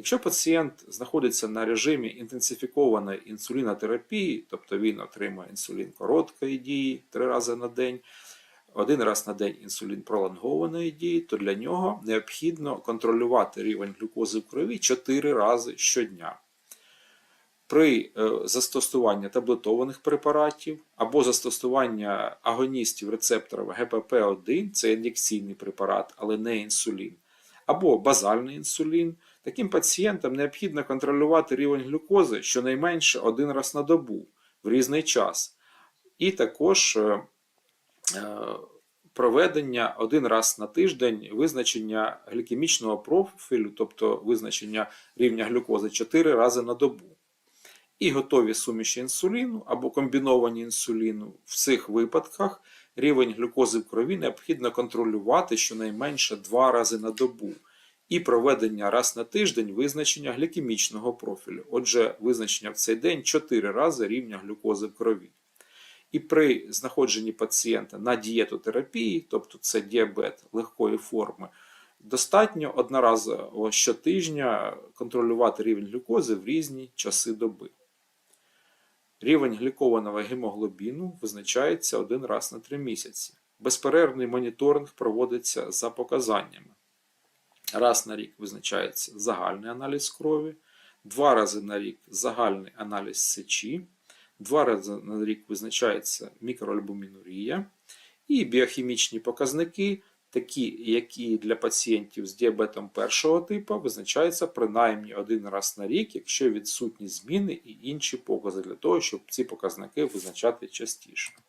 Якщо пацієнт знаходиться на режимі інтенсифікованої інсулінотерапії, тобто він отримує інсулін короткої дії три рази на день, один раз на день інсулін пролонгованої дії, то для нього необхідно контролювати рівень глюкози в крові 4 рази щодня. При е, застосуванні таблетованих препаратів або застосування агоністів рецепторів ГПП-1, це ін'єкційний препарат, але не інсулін, або базальний інсулін, таким пацієнтам необхідно контролювати рівень глюкози щонайменше один раз на добу в різний час. І також е, е, проведення один раз на тиждень визначення глікемічного профілю, тобто визначення рівня глюкози 4 рази на добу. І готові суміші інсуліну або комбіновані інсуліну. В цих випадках рівень глюкози в крові необхідно контролювати щонайменше 2 рази на добу. І проведення раз на тиждень визначення глікемічного профілю. Отже, визначення в цей день 4 рази рівня глюкози в крові. І при знаходженні пацієнта на дієтотерапії, тобто це діабет легкої форми, достатньо одноразово щотижня контролювати рівень глюкози в різні часи доби. Рівень глікованого гемоглобіну визначається один раз на 3 місяці. Безперервний моніторинг проводиться за показаннями. Раз на рік визначається загальний аналіз крові, два рази на рік загальний аналіз сечі, два рази на рік визначається мікроальбумінурія і біохімічні показники, такі, які для пацієнтів з діабетом першого типу визначаються принаймні один раз на рік, якщо відсутні зміни і інші покази для того, щоб ці показники визначати частіше.